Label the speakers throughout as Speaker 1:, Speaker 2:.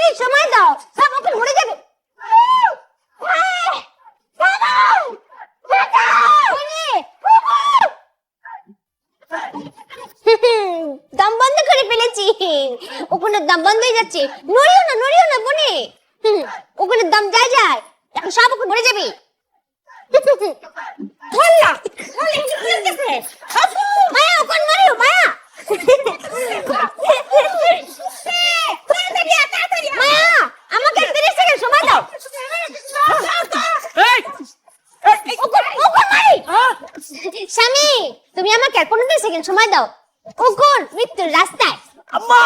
Speaker 1: Minute সময় দাও। সব ওকে মরে যাবে। দম বন্ধ করে ফেলেছি। ওখানে দম বন্ধ হয়ে যাচ্ছে। নড়িও না নড়িও না বনে। ওখানে দম যায় যায়। এখন সব ওকে মরে যাবে। ধরলা। মায়া ওখানে মরিও মায়া। আমাকে ওখানে স্বামী তুমি আমাকে আর পনেরো সেকেন্ড সময় দাও ওখান মৃত্যুর রাস্তায়
Speaker 2: আম্মা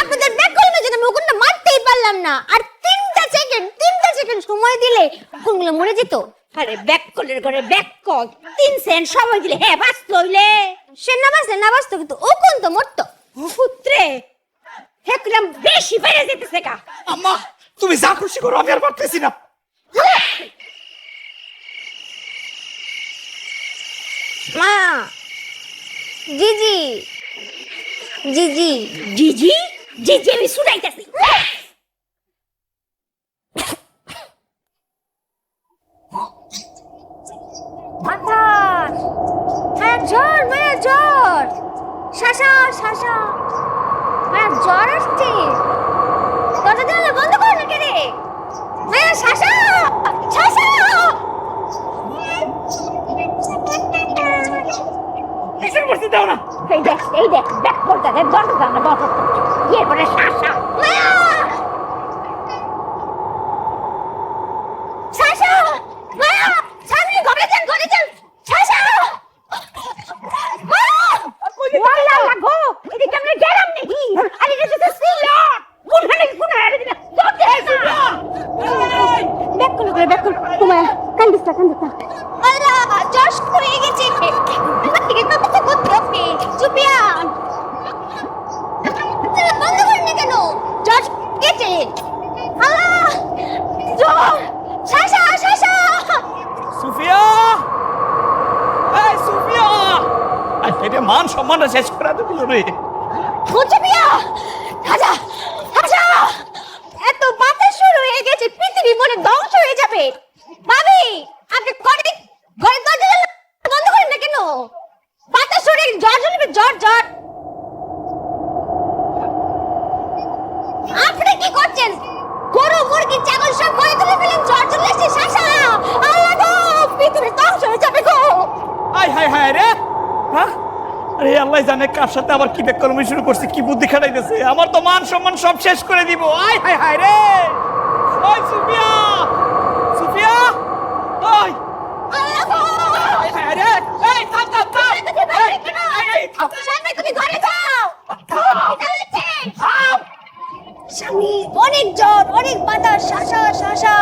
Speaker 1: আপনাদের ব্যাক কলমের জন্য আমি ওখানটা মারতেই পারলাম না। আর সেকেন্ড সময় দিলে ওখানগুলো মরে যেত।
Speaker 3: আরে ব্যাক কলের ঘরে ব্যাক কল তিন সেন্ট সময় দিলে হ্যাঁ বাস লইলে
Speaker 1: সে না বাঁচলে না বাঁচতো কিন্তু ওখান তো মরতো?
Speaker 3: পুত্রে হেকলাম বেশি বেড়ে যেতেছে কা
Speaker 2: আম্মা তুমি যা খুশি করো আমি আর পারতেছি না।
Speaker 1: মা জিজি জিজি।
Speaker 3: জিজি? জিজি আমি শুনাইতেছি
Speaker 1: আকাশ হ্যাঁ জ্বর মায়া জ্বর শাসা শাসা। মায়া জ্বর আসছে। দরজা জানলা বন্ধ করো না রে মায়া শাসা শাসা।
Speaker 3: এই দেখ এই দেখ দেখ, বলতে দেখ দরজা জানলা বলতে এরপরে শাসা
Speaker 1: মায়া সামনে ঘরে যান ঘরে যান শাসা
Speaker 3: ওয়াল্লাহ লাগো এদিকে আমরা গেলাম নাকি আরে এটা তো ছিল কোন হানে কোন হানে দিলা তোতে ব্যাক কল করে ব্যাক কল তোমায় কান্দিস না কান্দিস না
Speaker 1: আল্লাহ জশ করে গেছে আমার থেকে কত করতে হবে চুপিয়া বন্ধ করেন না কেন জশ গেছে আল্লাহ জ্বর শাসা শাসা
Speaker 2: সুফিয়া এই সুফিয়া আই এটা মান সম্মানটা শেষ করে কি রে
Speaker 1: ও চুপিয়া রাজা রাজা এত বাতাস শুরু হয়ে গেছে পৃথিবী মনে ধ্বংস হয়ে যাবে ভাবি আপনি করে ঘরে দরজা জানলা বন্ধ করেন না কেন বাতাস শুরু জ্বর জ্বলবে জ্বর জ্বর আপনি কি করছেন গরু মুরগি ছাগল সব ঘরে তুলে ফেলেন জ্বর চলে এসেছে শাসা আল্লাহ গো পৃথিবী ধ্বংস হয়ে যাবে গো
Speaker 2: আই হাই হাই রে হ্যাঁ আরে আল্লাহ জানে কার সাথে আবার কি বেকরমি শুরু করছে কি বুদ্ধি খাটাইতেছে। আমার তো মান সম্মান সব শেষ করে দিব। আই হাই হাই রে! ওই সুফিয়া! সুফিয়া! ওই!
Speaker 1: অনেক জ্বর অনেক বাতাস শাসা শাসা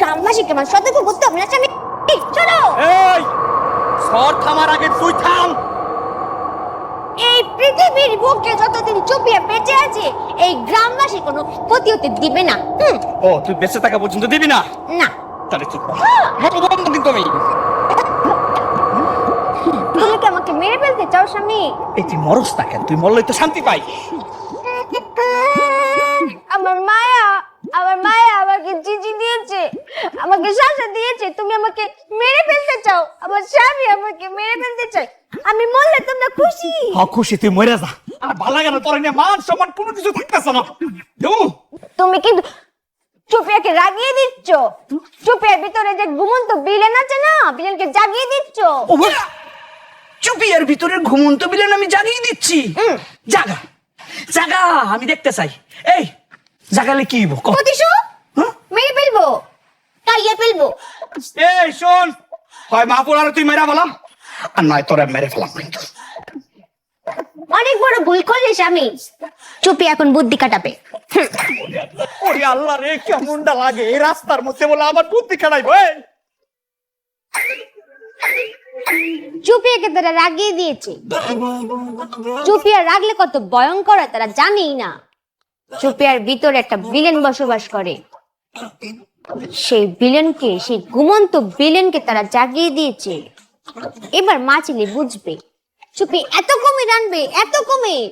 Speaker 1: গ্রামবাসী কেমন সতর্ক করতে হবে না স্বামী? এই, চলো।
Speaker 2: এই সর থামার আগে তুই থাম।
Speaker 1: পৃথিবীর বুকে যতদিন চুপিয়ে বেঁচে আছে এই গ্রামবাসী কোনো ক্ষতি হতে দিবে না। হুম,
Speaker 2: ও তুই বেঁচে থাকা পর্যন্ত দিবি না?
Speaker 1: না।
Speaker 2: তাহলে তুই মরবো কিন্তু আমি
Speaker 1: তুমি কি আমাকে মেরে ফেলতে চাও স্বামী?
Speaker 2: এই তুই মরস না কেন? তুই মরলে তো শান্তি পাই।
Speaker 1: আমার মায়া আমার মায়া আমাকে চিঠি দিয়েছে আমাকে শাসা দিয়েছে তুমি আমাকে মেরে ফেলতে চাও আমার স্বামী আমাকে মেরে ফেলতে চায়। আমি মরলে তোমরা খুশি।
Speaker 2: হ খুশি তুই মরে যা। আর ভালো লাগে না তোর নিয়ে মান সম্মান কোনো কিছু থাকতেছে না। দেবো।
Speaker 1: তুমি কিন্তু চুপিয়াকে রাগিয়ে দিচ্ছ। চুপিয়ার ভিতরে যে ঘুমন্ত বিলেন আছে না বিলেনকে জাগিয়ে দিচ্ছ।
Speaker 4: ও বাবা, চুপি এর ভিতরে ঘুমন্ত বিলেন আমি জাগিয়ে দিচ্ছি। জাগা। জাগা আমি দেখতে চাই। এই জাগালে কি হইব? ক।
Speaker 1: প্রতিশু
Speaker 4: হ্যাঁ?
Speaker 1: মেরে ফেলব। তাইয়ে ফেলব।
Speaker 2: এই শোন।
Speaker 4: হয় মাপুর আর তুই মেরা বলাম আর নয় তোরা মেরে ফেলাম কিন্তু।
Speaker 1: অনেক বড় ভুল করলে স্বামী চুপি এখন বুদ্ধি কাটাবে।
Speaker 2: ওরে আল্লাহ রে কেমনটা লাগে? এই রাস্তার মধ্যে বলে আমার বুদ্ধি
Speaker 1: চুপিয়াকে তারা রাগিয়ে দিয়েছে। চুপিয়া রাগলে কত ভয়ঙ্কর হয় তারা জানেই না। চুপিয়ার ভিতরে একটা ভিলেন বসবাস করে। সেই ভিলেনকে সেই ঘুমন্ত ভিলেনকে তারা জাগিয়ে দিয়েছে। এবার মা বুঝবে। চুপি এত কুমির আনবে, এত কুমির।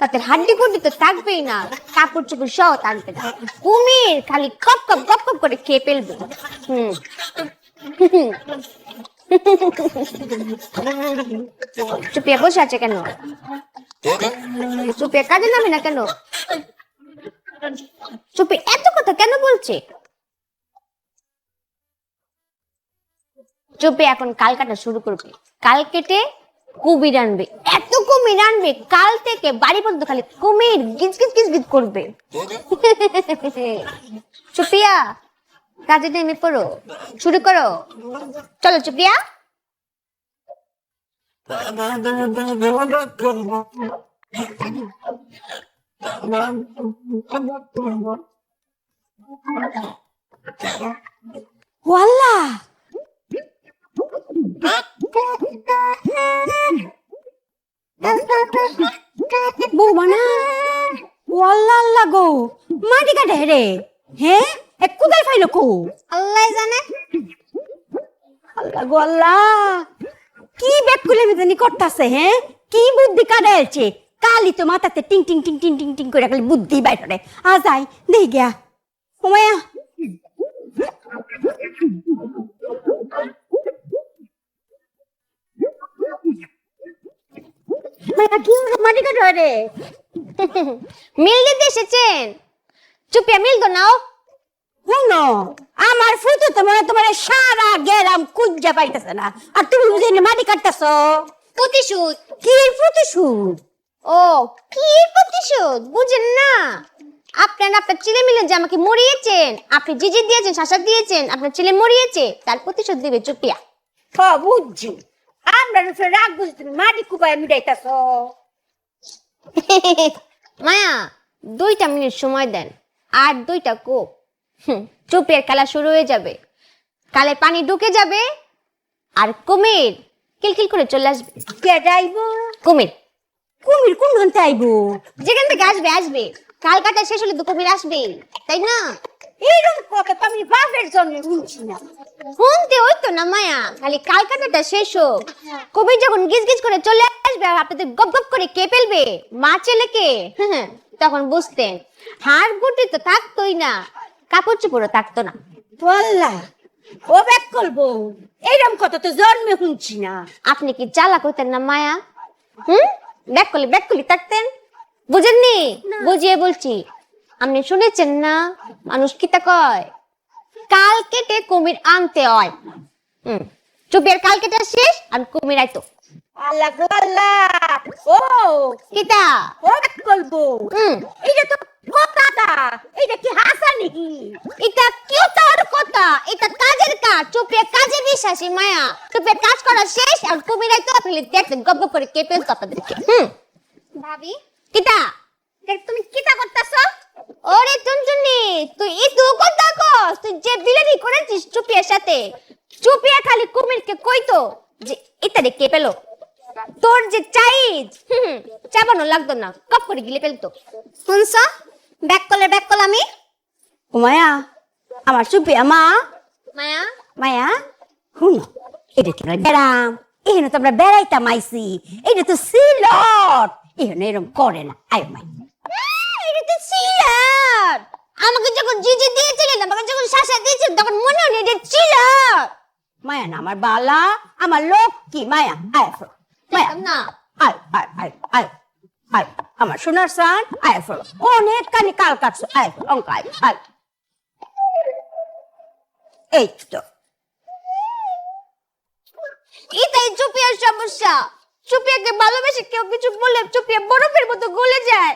Speaker 1: তাতে হাড্ডি কুড্ডি তো থাকবেই না, কাপড় চোপড় সহ থাকবে না। কুমির খালি কপ কপ কপ কপ করে খেয়ে ফেলবে। চুপিয়া বসে আছে কেন? চুপিয়া কাজে নামে না কেন? চুপি এত কথা কেন বলছে? চুপি এখন কাল কাটা শুরু করবে। কাল কেটে কুমির আনবে। এত কুমির আনবে, কাল থেকে বাড়ি পর্যন্ত খালি কুমির গিজ গিজ গিজ গিজ করবে। চুপিয়া কাজে নেমে পড়ো। শুরু করো। চলো চুপিয়া ওয়াল্লা!
Speaker 3: বৌমা না ওয়াল্লা আল্লাহ গো মাটি কাটে রে। হ্যাঁ এ কোথায় ফাইলো কো।
Speaker 1: আল্লাহ জানে।
Speaker 3: আল্লাহ গো আল্লাহ কি ব্যাগ খুলে জানি করতাছে হ্যাঁ কি বুদ্ধি কাটাইছে কালি তো মাথাতে টিং টিং টিং টিং টিং টিং করে খালি বুদ্ধি বাইরে আ যাই দেই গিয়া। ওমায়া। মায়া কি হলো? মাটি কাটা রে।
Speaker 1: মিল দিতে এসেছেন। চুপিয়া মিল তো নাও।
Speaker 3: শুনো আমার ফুটু তো মনে তোমার সারা গেরাম কুজ্জা পাইতেছে না। আর তুমি বুঝে নি মাটি কাটতেছ?
Speaker 1: প্রতিশোধ।
Speaker 3: কি প্রতিশোধ?
Speaker 1: ও কি প্রতিশোধ? বুঝেন না। আপনার আপনার ছেলে মিলে যে আমাকে মরিয়েছেন আপনি জিজি দিয়েছেন শাসা দিয়েছেন আপনার ছেলে মরিয়েছে তার প্রতিশোধ দিবে চুপিয়া।
Speaker 3: বুঝছি আমরা রসে রাগ বুঝি তুমি মাটি কুপায় মিটাইতেছ।
Speaker 1: মায়া দুইটা মিনিট সময় দেন আর দুইটা কোপ। হুম, চুপিয়ার খেলা শুরু হয়ে যাবে। কালে পানি ঢুকে যাবে আর কুমির কিলকিল করে চলে আসবে।
Speaker 3: কে যাইব?
Speaker 1: কুমির।
Speaker 3: কুমির কোন ঘণ্টা আইব?
Speaker 1: যেখান থেকে আসবে আসবে। কাল কাটা শেষ হলে তো কুমির আসবে তাই না?
Speaker 3: এইরকম কথা তো আমি বাপের জন্য শুনছি না।
Speaker 1: শুনতে না মায়া। খালি কাল কাটাটা শেষ হোক। কবির যখন গিজ গিজ করে চলে আসবে আর আপনাদের গপ গপ করে কে ফেলবে? মা ছেলেকে হ্যাঁ, তখন বুঝতেন। হাড় গুটি তো থাকতোই না কাপড় চোপড়ও থাকতো না।
Speaker 3: আল্লাহ ও ব্যাক করব এইরকম কথা তো জন্মে শুনছি না।
Speaker 1: আপনি কি চালাক হতেন না মায়া? হুম? ব্যাক করলে ব্যাক করলে থাকতেন? বুঝেননি? বুঝিয়ে বলছি আপনি শুনেছেন না? মানুষ কি তা কয়? কাল কেটে কুমির আনতে হয়। হুম চুপিয়ার কাল কেটে শেষ আর কুমির আইতো।
Speaker 3: আল্লাহ আল্লাহ। ও
Speaker 1: কিতা
Speaker 3: ব্যাক করব
Speaker 1: হুম।
Speaker 3: এইটা তো কথাটা। এইটা কি হাসা নাকি?
Speaker 1: এটা কি তার কথা? এটা কাজের কাজ। চুপিয়া কাজে বিশ্বাসী মায়া। কাজ করা শেষ আর কুমির আইতো। আপনি গপ করে কেটে আপনাদেরকে। হুম। ভাবি? কিতা দেখ তুমি কিতা করতেছ ওরে টুনটুনি তুই ইতু কথা যে বিলেনি করেছিস চুপিয়ার সাথে? চুপিয়া খালি কুমিরকে কইতো যে ইত্যাদি কে পেল? তোর যে চাইজ হুম চাবানো লাগতো না কপ করে গিলে ফেলতো। শুনছ? ব্যাক কলে ব্যাক কল আমি?
Speaker 3: ও মায়া আমার সুপিয়া মা।
Speaker 1: মায়া?
Speaker 3: মায়া শুন এটা তো বেড়াম এখানে তো আমরা বেড়াইতাম আইসি এটা তো সিলট এখানে এরকম করে না আয় মাই
Speaker 1: এটা তো সিলার আমাকে যখন জিজি দিয়েছিলেন আমাকে যখন শাসা দিয়েছিলেন তখন মনে হলো এটা সিলার
Speaker 3: মায়া না আমার বালা আমার লক্ষ্মী মায়া আয় ফেলো। মায়া
Speaker 1: না।
Speaker 3: আয় আয় আয় আয় আয়। আমার সোনার সান আয় ফেলো অনেক কানি কাল কাটছো। আয় ফেলো অঙ্ক আয় আয়। এই তো।
Speaker 1: এটাই চুপিয়ার সমস্যা। চুপিয়াকে ভালোবেসে কেউ কিছু বললে চুপিয়া বরফের মতো গলে যায়।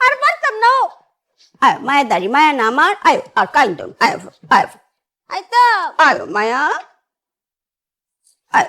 Speaker 1: আর পারতাম না।
Speaker 3: আয় মায়া দাঁড়ি মায়া না আমার আয় আর কাইন্দ আয় আয়
Speaker 1: আয় তো
Speaker 3: আয় মায়া আয়